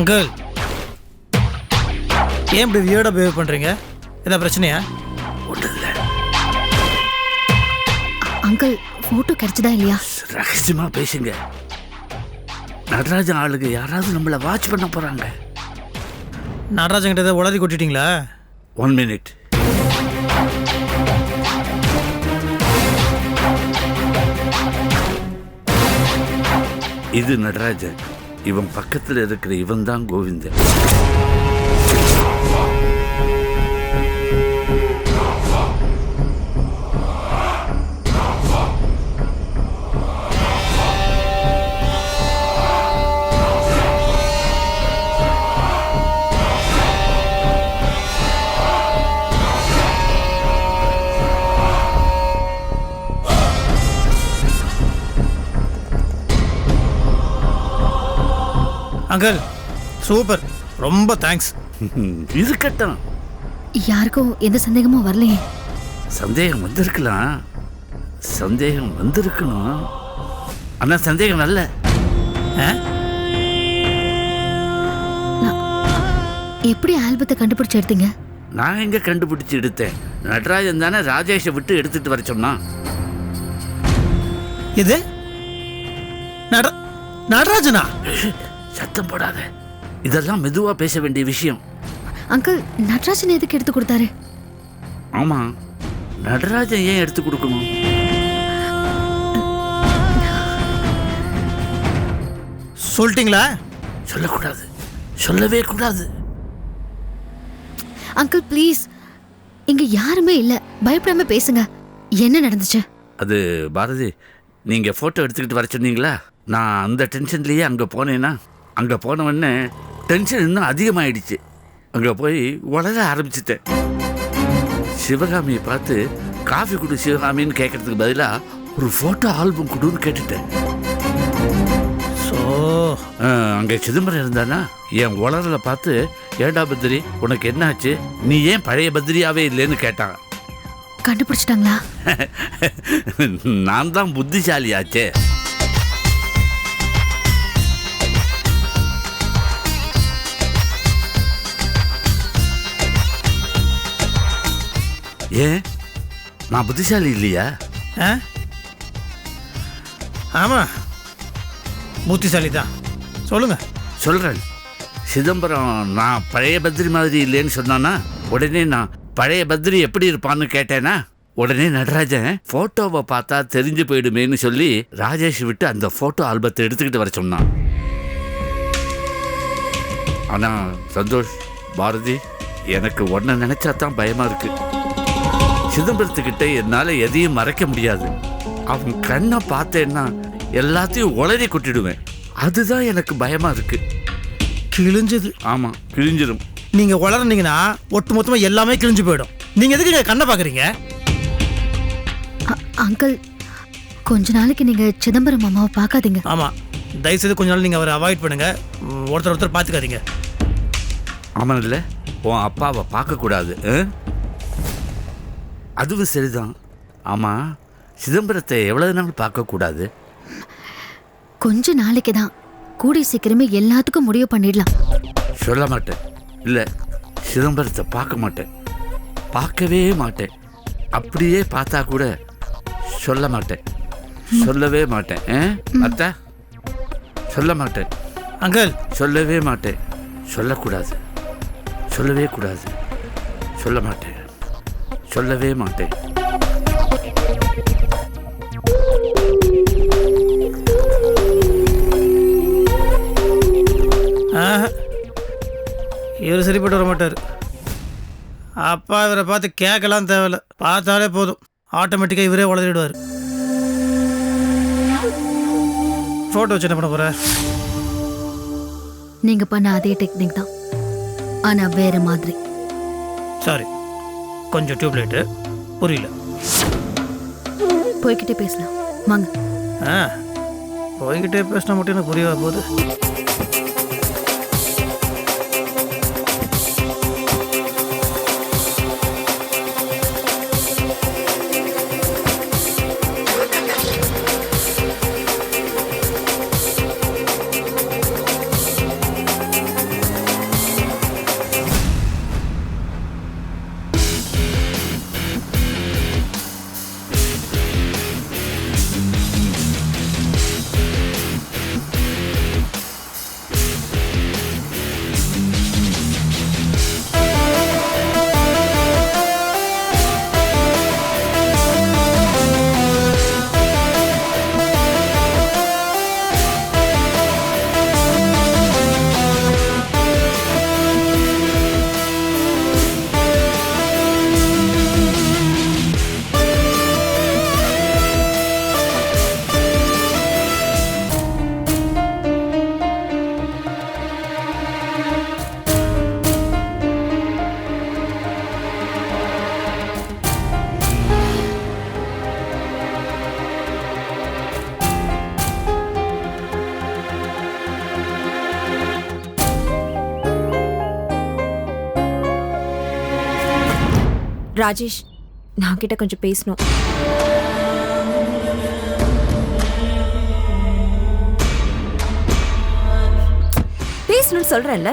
Uncle. ஏன் இப்படி வியர்டாக behave பண்ணுறீங்க ஏதாவது பிரச்சனையா? அங்கிள் போட்டோ கிடைச்சதா இல்லையா? ரகசியமா பேசுங்க. நடராஜன் ஆளுங்க யாராவது நம்மளை வாட்ச் பண்ண போறாங்க. நடராஜன் கிட்ட ஏதாவது உளறி கொட்டிட்டீங்களா? ஒன் மினிட் இது நடராஜன். இவன் பக்கத்தில் இருக்கிற இவன் தான் கோவிந்தன். Uncle super. ரொம்ப தேங்க்ஸ் இருக்கட்டும் யாருக்கும் எந்த சந்தேகமும் வரலையே. சந்தேகம் வந்திருக்கலாம். சந்தேகம் வந்திருக்கணும். ஆனா சந்தேகம் நல்ல எப்படி ஆல்பத்தை கண்டுபிடிச்சு எடுத்தீங்க? நான் எங்க கண்டுபிடிச்சு எடுத்தேன்? நடராஜன் தானே ராஜேஷை விட்டு எடுத்துட்டு வர சொன்னான். இது? நட நடராஜனா? சத்தம் போடாத. இதெல்லாம் மெதுவா பேச வேண்டிய விஷயம். அங்கிள் நட்ராஜன் எதுக்கு எடுத்து கொடுத்தாரு? ஆமா நடராஜன் ஏன் எடுத்து கொடுக்கணும்? சொல்லிட்டீங்களா? சொல்லக்கூடாது. சொல்லவே கூடாது. Uncle please. இங்க யாருமே இல்ல. பயப்படாம பேசுங்க. என்ன நடந்துச்சு? அது பாரதி நீங்க போட்டோ எடுத்துக்கிட்டு வர சொன்னீங்களா? நான் அந்த டென்ஷன்லயே அங்க போனேன்னா அங்க போன உடனே டென்ஷன் இன்னும் அதிகமாயிடுச்சு. அங்க போய் வளர ஆரம்பிச்சிட்டேன். சிவகாமியை பார்த்து காஃபி கொடு சிவகாமின்னு கேட்கறதுக்கு பதிலா ஒரு போட்டோ ஆல்பம் கொடுன்னு கேட்டுட்டேன். ஸோ அங்க சிதம்பரம் இருந்தானா? என் உளறல பார்த்து ஏண்டா பத்ரி உனக்கு என்னாச்சு? நீ ஏன் பழைய பத்ரியாவே இல்லைன்னு கேட்டான். கண்டுபிடிச்சிட்டாங்களா? நான் தான் புத்திசாலியாச்சே. ஏன் நான் புத்திசாலி இல்லையா? ஆ? ஆமாம் புத்திசாலி தான் சொல்லுங்க. சொல்றேன். சிதம்பரம் நான் பழைய பத்ரி மாதிரி இல்லைன்னு சொன்னானா உடனே நான் பழைய பத்ரி எப்படி இருப்பான்னு கேட்டேனா உடனே நடராஜன் போட்டோவை பார்த்தா தெரிஞ்சு போயிடுமேன்னு சொல்லி ராஜேஷ் விட்டு அந்த போட்டோ ஆல்பத்தை எடுத்துக்கிட்டு வர சொன்னான். ஆனா சந்தோஷ் பாரதி எனக்கு உன்னை நினைச்சா தான் பயமா இருக்கு. சிதம்பரத்துக்கிட்ட என்னால எதையும் மறைக்க முடியாது. அவன் கண்ணை பார்த்தேன்னா எல்லாத்தையும் உளறி கொட்டிடுவேன். அதுதான் எனக்கு பயமா இருக்கு. கிழிஞ்சது. ஆமா கிழிஞ்சிரும். நீங்க வளர்ந்தீங்கன்னா ஒட்டு மொத்தமா எல்லாமே கிழிஞ்சு போயிடும். நீங்க எதுக்கு இங்க கண்ணை பாக்குறீங்க? அ- அங்கிள் கொஞ்ச நாளைக்கு நீங்க சிதம்பரம் மாமாவை பார்க்காதீங்க. ஆமா தயவுசெய்து கொஞ்ச நாள் நீங்க அவரை அவாய்ட் பண்ணுங்க. உம், ஒருத்தர் ஒருத்தர் பாத்துக்காதீங்க ஆமா இல்ல உன் அப்பாவை பார்க்கக்கூடாது ஆ? அதுவும் சரிதான். ஆமா சிதம்பரத்தை எவ்வளவு நாள் பார்க்கக்கூடாது? கொஞ்ச நாளைக்கு தான் கூடிய சீக்கிரமே எல்லாத்துக்கும் முடிவு பண்ணிடலாம். சொல்ல மாட்டேன். இல்லை சிதம்பரத்தை பார்க்க மாட்டேன். பார்க்கவே மாட்டேன். அப்படியே பார்த்தா கூட சொல்ல மாட்டேன். சொல்லவே மாட்டேன்? அத்தா சொல்ல மாட்டேன். அங்கிள். சொல்லவே மாட்டேன். சொல்லக்கூடாது. சொல்லவே கூடாது. சொல்ல மாட்டேன். சொல்லவே மாட்டேன். இவர் சரிப்பட்டு வர மாட்டார். அப்பா இவரை பார்த்து கேட்கலாம் தேவையில்ல. பார்த்தாலே போதும். ஆட்டோமேட்டிக்காக இவரே வளர்ந்துடுவார் ஃபோட்டோ வச்சு என்ன பண்ண போகிற நீங்கள் பண்ண அதே டெக்னிக் தான். ஆனால் வேறு மாதிரி. சாரி கொஞ்சம் டியூப்லைட்டு புரியல. போய்கிட்டே பேசலாம். வாங்க. ஆ போய்கிட்டே பேசினா மட்டும் எனக்கு புரியவா போகுது ராஜேஷ் நான் கிட்ட கொஞ்சம் பேசணும். பேசணும்னு சொல்றேன்ல?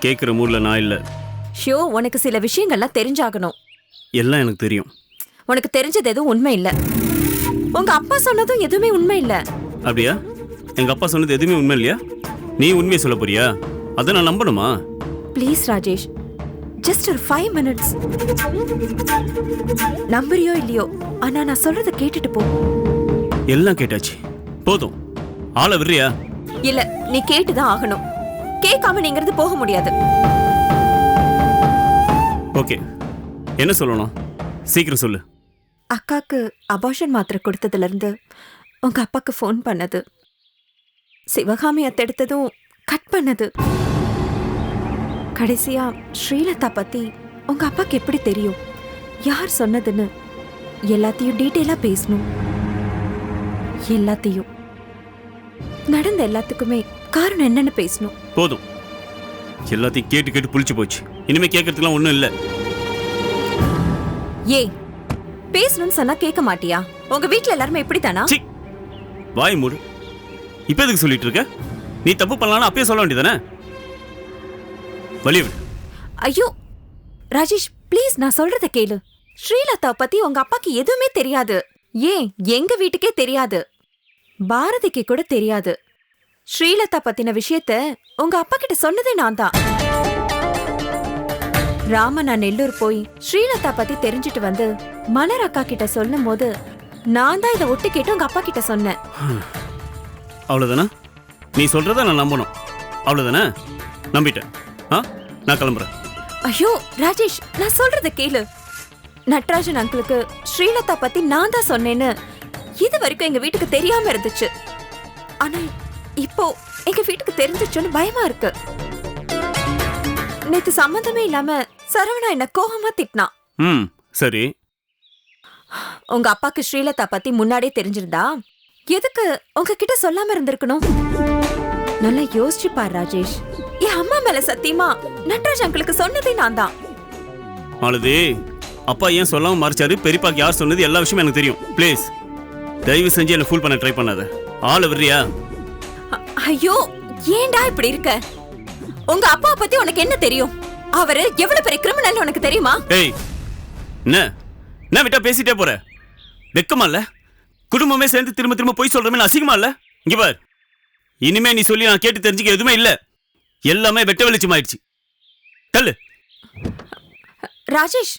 கேட்குற மூடில் நான் இல்லை. ஷோ உனக்கு சில விஷயங்கள்லாம் தெரிஞ்சாகணும். எல்லாம் எனக்கு தெரியும். உனக்கு தெரிஞ்சது எதுவும் உண்மை இல்ல. உங்க அப்பா சொன்னதும் எதுவுமே உண்மை இல்ல. அப்படியா? எங்கள் அப்பா சொன்னது எதுவுமே உண்மை இல்லையா? நீ உண்மையை சொல்ல போறியா? அதை நான் நம்பணுமா? ப்ளீஸ் ராஜேஷ். ஜஸ்ட் ஒரு ஃபைவ் மினிட்ஸ் நம்புறியோ இல்லையோ? ஆனா நான் சொல்றத கேட்டுட்டு போ. எல்லாம் கேட்டாச்சு. போதும். ஆளை விடுறியா? இல்ல நீ கேட்டுதான் ஆகணும். கேட்காம நீங்கிறது போக முடியாது. ஓகே. என்ன சொல்லணும்? சீக்கிரம் சொல்லு. அக்காக்கு அபார்ஷன் மாத்திரை கொடுத்ததுல இருந்து உங்க அப்பாக்கு ஃபோன் பண்ணது. சிவகாமி அத்தெடுத்ததும் கட் பண்ணது. கடைசியா ஸ்ரீலதா பத்தி உங்க அப்பாக்கு எப்படி தெரியும்? யார் சொன்னதுன்னு எல்லாத்தையும் டீட்டெயிலா பேசணும். எல்லாத்தையும். நடந்த எல்லாத்துக்குமே காரணம் என்னன்னு பேசணும். போதும். எல்லாத்தையும் கேட்டு கேட்டு புளிச்சு போச்சு. இனிமே கேட்கறதுக்குலாம் ஒன்றும் இல்லை. ஏய் பேசணும்னு சொன்னா கேட்க மாட்டியா? உங்க வீட்ல எல்லாருமே இப்படித்தானா? சி வாய் மூடு. இப்போ எதுக்கு சொல்லிட்டு இருக்க? நீ தப்பு பண்ணலாம்னு அப்பயே சொல்ல வேண்டியதானே விடு ஐயோ ராஜேஷ் ப்ளீஸ் நான் சொல்றத கேளு. ஸ்ரீலதா பத்தி உங்க அப்பாக்கு எதுவுமே தெரியாது. ஏன்? எங்க வீட்டுக்கே தெரியாது. பாரதிக்கு கூட தெரியாது. ஸ்ரீலதா பத்தின விஷயத்த உங்க அப்பா கிட்ட சொன்னதே நான் தான். ராம நான் நெல்லூர் போய் ஸ்ரீலதா பத்தி தெரிஞ்சிட்டு வந்து மலர் அக்கா கிட்ட சொல்லும் போது நான் தான் இதை ஒட்டு கேட்டு உங்க அப்பா கிட்ட சொன்னேன். அவ்வளோதானே நீ சொல்கிறத நான் நம்பணும். அவ்வளோதானே நம்பிட்டேன். ஆ? நான் கிளம்புறேன். ஐயோ ராஜேஷ் நான் சொல்றத கேளு. நட்ராஜன் அங்கிளுக்கு ஸ்ரீலதா பத்தி நான் தான் சொன்னேன்னு இது வரைக்கும் எங்க வீட்டுக்கு தெரியாம இருந்துச்சு. ஆனா இப்போ எங்க வீட்டுக்கு தெரிஞ்சிச்சுன்னு பயமா இருக்கு. நேத்து சம்மந்தமே இல்லாம சரவணா என்ன கோபமா திட்டினான் ம் சரி. உங்க அப்பாக்கு ஸ்ரீலதா பத்தி முன்னாடியே தெரிஞ்சிருந்தா? எதுக்கு உங்ககிட்ட சொல்லாம இருந்திருக்கணும்? நல்லா யோசிச்சு பார் ராஜேஷ். என் அம்மா மேல சத்தியமா நட்ராஜ் அங்கிளுக்கு சொன்னதே நான் தான் அழுது. அப்பா ஏன் சொல்லாம மறைச்சாரு? பெரியப்பாக்கு யார் சொன்னது? எல்லா விஷயமும் எனக்கு தெரியும். ப்ளீஸ் தயவு செஞ்சு என்ன ஃபுல் பண்ண ட்ரை பண்ணாத. ஆளை விடுறியா? அ- ஐயோ ஏன்டா இப்படி இருக்க? உங்க அப்பா பத்தி உனக்கு என்ன தெரியும்? அவரு எவ்வளவு பெரிய கிரிமினல் உனக்கு தெரியுமா? ஏய் என்ன? என்ன விட்டா பேசிட்டே போற? வெக்கமா இல்ல? குடும்பமே சேர்ந்து திரும்ப திரும்ப போய் சொல்றமே அசிங்கமா இல்ல? இங்க பார். இனிமே நீ சொல்லி நான் கேட்டு தெரிஞ்சுக்க எதுவுமே இல்ல. எல்லாமே வெட்ட வெளிச்சமாயிடுச்சு தள்ளு. ராஜேஷ்.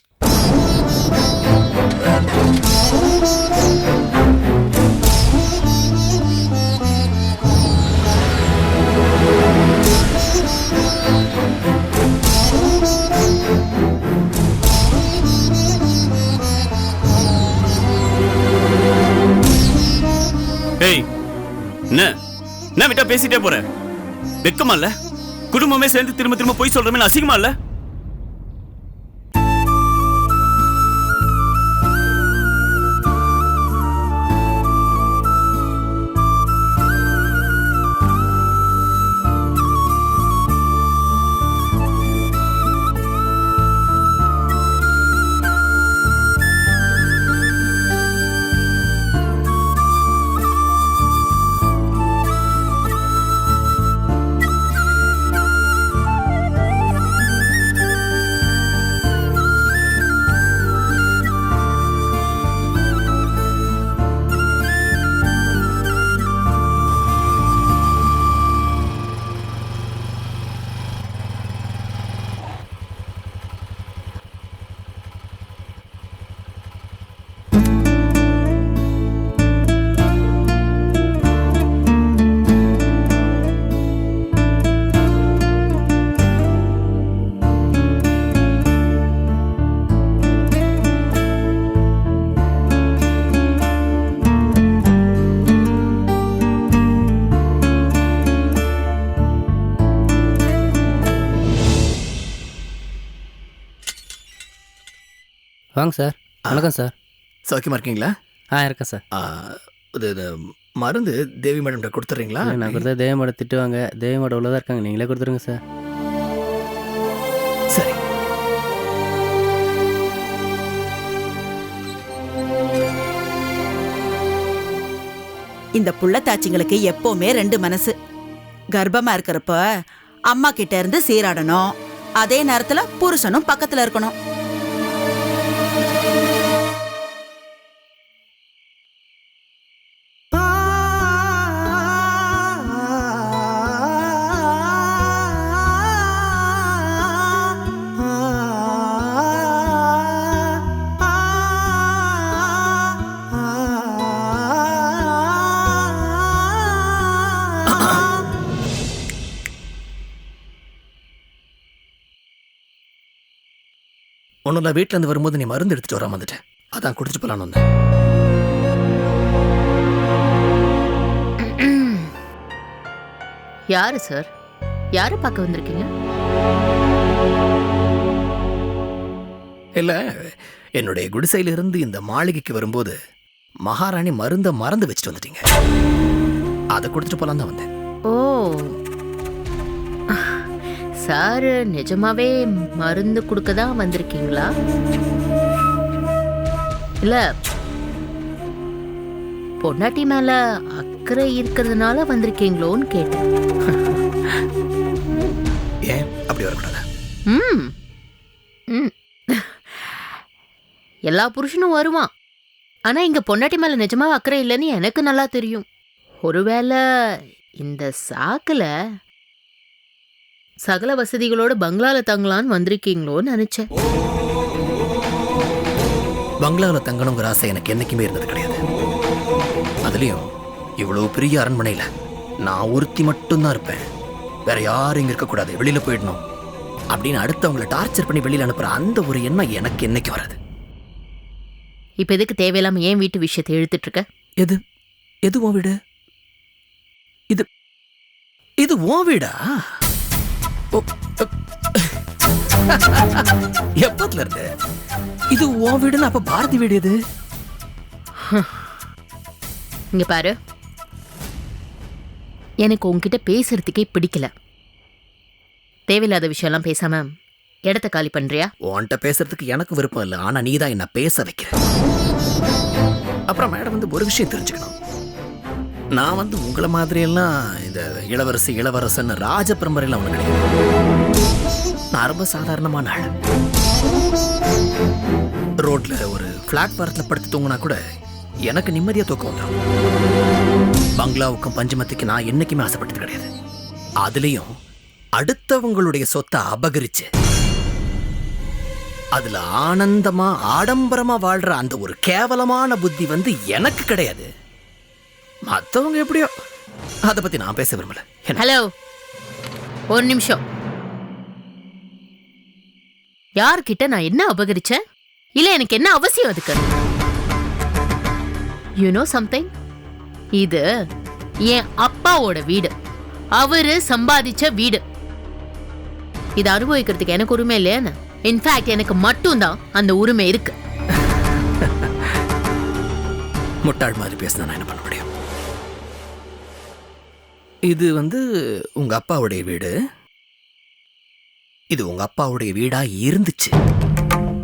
ஏய் என்ன? என்ன விட்டா பேசிட்டே போற? வெக்கமா இல்லை? குடும்பமே சேர்ந்து திரும்ப திரும்ப போய் சொல்றமே அசிங்கமா இல்லை? வாங்க சார். வணக்கம் சார். சௌக்கியமா இருக்கீங்களா? ஆ இருக்கேன் சார். இது இது மருந்து தேவி மேடம் கொடுத்துட்றீங்களா இல்லை, நான் கொடுத்தா தேவமாட திட்டுவாங்க. தேவமாட உள்ளதாக இருக்காங்க. நீங்களே கொடுத்துருங்க சார். சரி. இந்த புள்ளத்தாச்சிங்களுக்கு எப்பவுமே ரெண்டு மனசு. கர்ப்பமா இருக்கிறப்ப அம்மா கிட்ட இருந்து சீராடணும். அதே நேரத்துல புருஷனும் பக்கத்துல இருக்கணும். ஒன்றும் இல்லை வீட்டில் இருந்து வரும்போது நீ மருந்து எடுத்துட்டு வராம வந்துட்டேன் அதான் குடிச்சிட்டு போலான்னு வந்தேன். யாரு சார்? யாரை பார்க்க வந்திருக்கீங்க? இல்லை என்னுடைய குடிசையில இருந்து இந்த மாளிகைக்கு வரும்போது மகாராணி மருந்த மறந்து வச்சுட்டு வந்துட்டீங்க. அதை குடிச்சிட்டு போலாம் தான் வந்தேன். ஓ சார் நிஜமாவே மருந்து கொடுக்க தான் வந்திருக்கீங்களா? இல்ல பொண்டாட்டி மேல அக்கறை இருக்கிறதுனால வந்திருக்கீங்களோன்னு கேட்டேன். ஏன் அப்படி வரக்கூடாது? ம் ம். எல்லா புருஷனும் வருவான். ஆனா இங்க பொண்டாட்டி மேல நிஜமாவே அக்கறை இல்லைன்னு எனக்கு நல்லா தெரியும். ஒருவேளை இந்த சாக்குல சகல வசதிகளோட பங்களால தங்கலான்னு வந்திருக்கீங்களோன்னு நினைச்சேன். பங்களாவில் தங்கணுங்கிற ஆசை எனக்கு என்னைக்குமே இருந்தது கிடையாது. அதுலேயும் இவ்வளோ பெரிய அரண்மனையில் நான் ஒருத்தி மட்டும்தான் இருப்பேன். வேற யாரும் இங்கே இருக்கக்கூடாது வெளியில் போயிடணும். அப்படின்னு அடுத்தவங்களை டார்ச்சர் பண்ணி வெளியில் அனுப்புகிற அந்த ஒரு எண்ணம் எனக்கு என்னைக்கு வராது. இப்ப எதுக்கு தேவையில்லாம ஏன் வீட்டு விஷயத்தை இழுத்துட்டு இருக்க? எது? எது உன் வீடு? இது இது உன் வீடா? எப்பத்துல இருந்து இது உன் வீடுன்னு அப்ப பாரதி வீடு எது? இங்க பாரு. எனக்கு உன்கிட்ட பேசுறதுக்கே பிடிக்கல. தேவையில்லாத விஷயம்லாம் பேசாம இடத்த காலி பண்றியா? உன்கிட்ட பேசுறதுக்கு எனக்கு விருப்பம் இல்லை ஆனா நீ தான் என்ன பேச வைக்கிற. அப்புறம் மேடம் வந்து ஒரு விஷயம் தெரிஞ்சுக்கணும். நான் வந்து உங்களை மாதிரியெல்லாம் இந்த இளவரசி இளவரசன் ராஜ பரம்பரையில் ஒன்று கிடையாது நான் ரொம்ப சாதாரணமான ஆள். ரோட்ல ஒரு பிளாட்பாரத்தில் படுத்து தூங்கினா கூட எனக்கு நிம்மதியாக தூக்கம் வந்துடும் பங்களாவுக்கும் பஞ்சமத்துக்கு நான் என்னைக்குமே ஆசைப்பட்டது கிடையாது. அதுலேயும் அடுத்தவங்களுடைய சொத்தை அபகரிச்சு அதுல ஆனந்தமா ஆடம்பரமா வாழ்ற அந்த ஒரு கேவலமான புத்தி வந்து எனக்கு கிடையாது. மத்தவங்க எப்படியோ? அதை பத்தி நான் பேச விரும்பல. ஹலோ ஒரு நிமிஷம். யார்கிட்ட நான் என்ன அபகரிச்சேன்? இல்ல எனக்கு என்ன அவசியம் அதுக்கு? யூ நோ சம்திங் இது என் அப்பாவோட வீடு. அவரு சம்பாதிச்ச வீடு. இதை அனுபவிக்கிறதுக்கு எனக்கு உரிமை இல்லையான்னு இன்ஃபேக்ட் எனக்கு மட்டும்தான் அந்த உரிமை இருக்கு. முட்டாள் மாதிரி பேசினா என்ன பண்ண முடியும்? இது வந்து உங்க அப்பாவுடைய வீடு. இது உங்க அப்பாவுடைய வீடா இருந்துச்சு.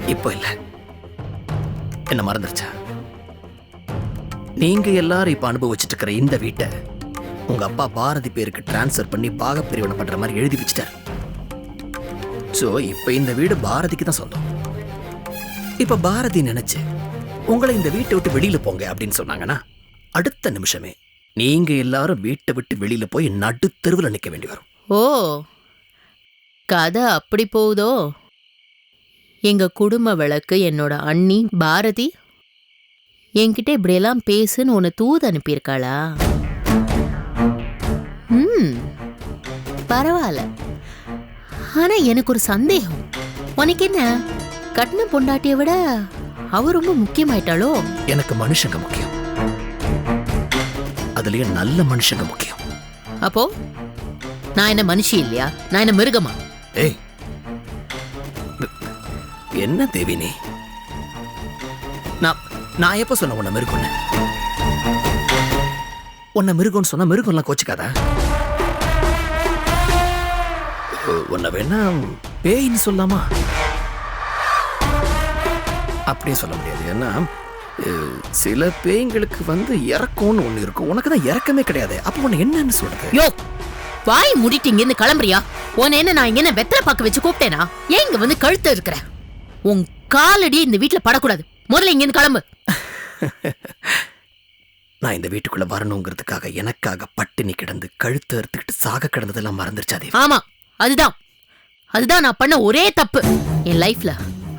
இப்போ இல்ல. என்ன மறந்துருச்சா? நீங்க எல்லாரும் இப்ப அனுபவிச்சுட்டு இருக்கிற இந்த வீட்டை உங்க அப்பா பாரதி பேருக்கு டிரான்ஸ்ஃபர் பண்ணி பாகப்பிரிவினை பண்ற மாதிரி எழுதி வச்சுட்டார். சோ இப்ப இந்த வீடு பாரதிக்கு தான் சொந்தம். இப்ப பாரதி நினைச்சு உங்களை இந்த வீட்டை விட்டு வெளியில போங்க அப்படின்னு சொன்னாங்கன்னா அடுத்த நிமிஷமே நீங்க எல்லாரும் வீட்டை விட்டு வெளியில போய் நடுத்தெருவுல நிக்க வேண்டி வரும். ஓ கதை அப்படி போகுதோ? எங்க குடும்ப விளக்கு என்னோட அண்ணி பாரதி என்கிட்ட இப்படியெல்லாம் பேசுன்னு உன்னை தூது அனுப்பியிருக்காளா? ம் பரவாயில்ல. ஆனா எனக்கு ஒரு சந்தேகம். உனக்கு என்ன கட்டின பொண்டாட்டியை விட அவ ரொம்ப முக்கியமாயிட்டாளோ? எனக்கு மனுஷங்க முக்கியம். அதுலயும் நல்ல மனுஷங்க முக்கியம். அப்போ? நான் என்ன மனுஷி இல்லையா? நான் என்ன மிருகமா? ஏய் என்ன தேவி நீ? நான் நான் எப்ப சொன்ன உன்னை மிருகம்னு? உன்னை மிருகம்னு சொன்னா மிருகம்லாம் கோச்சுக்காதா? உன்னை வேணா பேய்ன்னு சொல்லாமா? அப்படியே சொல்ல முடியாது. ஏன்னா சில பேய்ங்களுக்கு வந்து இறக்கம்னு ஒண்ணு இருக்கும். உனக்கு தான் இறக்கமே கிடையாது. அப்போ உன்னை என்னன்னு சொல்றது? யோ வாய் மூடிட்டு இங்க இருந்து கிளம்புறியா? உன்னை என்ன நான் இங்க என்ன வெத்தலை பாக்க வச்சு கூப்பிட்டேனா? ஏன் இங்க வந்து கழுத்து இருக்கிற உன் காலடி இந்த வீட்ல படக்கூடாது. முதல்ல இங்க இருந்து கிளம்பு. நான் இந்த வீட்டுக்குள்ள வரணுங்கிறதுக்காக எனக்காக பட்டினி கிடந்து கழுத்து அறுத்துக்கிட்டு சாக கிடந்ததெல்லாம் மறந்துருச்சா தேவி ஆமா அதுதான். அதுதான் நான் பண்ண ஒரே தப்பு. என் லைஃப்ல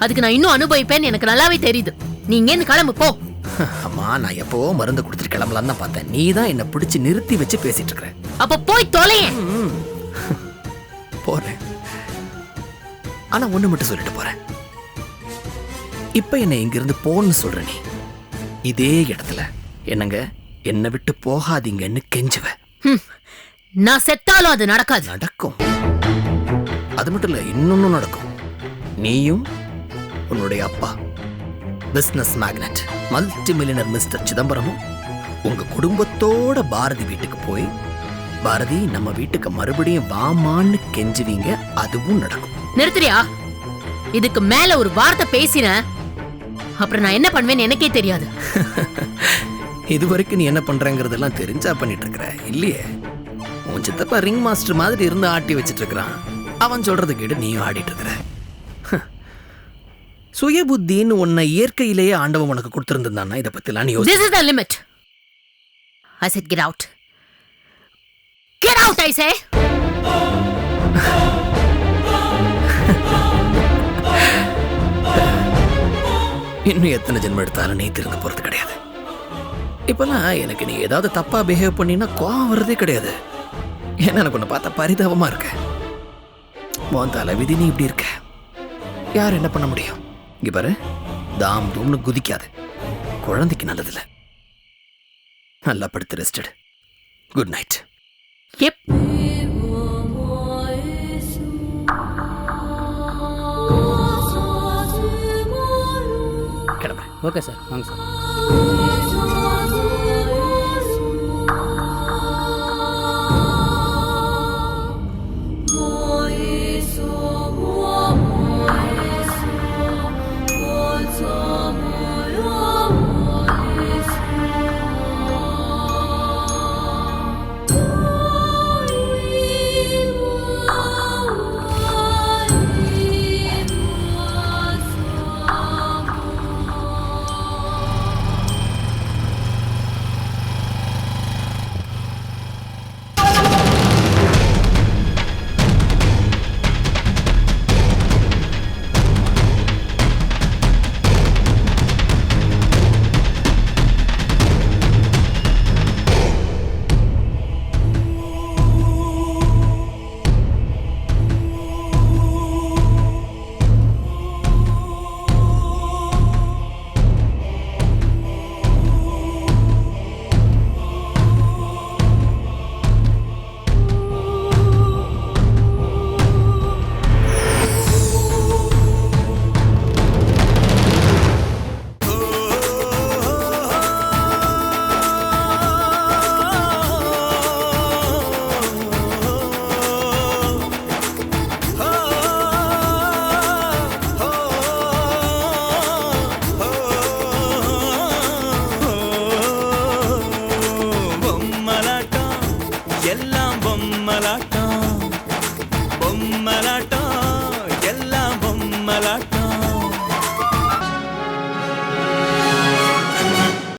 அதுக்கு நான் இன்னும் அனுபவிப்பேன்னு எனக்கு நல்லாவே தெரியுது. நீ இங்க இருந்து கிளம்பு போ. அம்மா நான் எப்பவோ மருந்து கொடுத்துட்டு கிளம்பலான்னு தான் பார்த்தேன். நீ தான் என்னை பிடிச்சி நிறுத்தி வச்சு பேசிட்டு இருக்கிற. அப்ப போய் தொலையேன். போறேன். ஆனா ஒண்ணு மட்டும் சொல்லிட்டு போறேன். இப்ப என்னை இங்கிருந்து போன்னு சொல்ற நீ. இதே இடத்துல என்னங்க என்னை விட்டு போகாதீங்கன்னு கெஞ்சுவ. நான் செத்தாலும் அது நடக்காது. நடக்கும். அது மட்டும் இல்ல இன்னொன்னும் நடக்கும். நீயும் உன்னுடைய அப்பா. Business magnet multi millionaire mister சிதம்பரமும் உங்க குடும்பத்தோட பாரதி வீட்டுக்கு போய் பாரதி நம்ம வீட்டுக்கு மறுபடியும் வாமான்னு கெஞ்சுவீங்க அதுவும் நடக்கும். நிறுத்துறியா? இதுக்கு மேல ஒரு வார்த்தை பேசின அப்புறம் நான் என்ன பண்ணுவேன்னு எனக்கே தெரியாது. இது வரைக்கும் நீ என்ன பண்றங்கிறதெல்லாம் தெரிஞ்சா பண்ணிட்டு இருக்கிற இல்லையே? உன் சித்தப்பா ரிங் மாஸ்டர் மாதிரி இருந்து ஆட்டி வச்சிட்டு இருக்கிறான் அவன் சொல்றதை கேட்டு நீயும் ஆடிட்டு இருக்கிற. சுய புத்தின்னு உன்னை இயற்கையிலேயே ஆண்டவன் உனக்கு கொடுத்திருந்தான்னா இதை பத்திலாம் நீ This is the limit. I said get out. Get out, I say! இன்னும் எத்தனை ஜென்மம் எடுத்தாலும் நீ திருந்த போறது கிடையாது இப்பெல்லாம் எனக்கு நீ ஏதாவது தப்பா பிஹேவ் பண்ணினா கோவம் வர்றதே கிடையாது ஏன்னா எனக்கு உன்னை பார்த்தா பரிதாபமா இருக்க உன் தலை விதி நீ இப்படி இருக்க யார் என்ன பண்ண முடியும் இங்க பாரு. தாம் தூம்னு குதிக்காது. குழந்தைக்கு நல்லதில்ல. நல்லா படுத்து ரெஸ்டட் குட் நைட் Yep. கிளம்புறேன். ஓகே சார் வாங்க சார்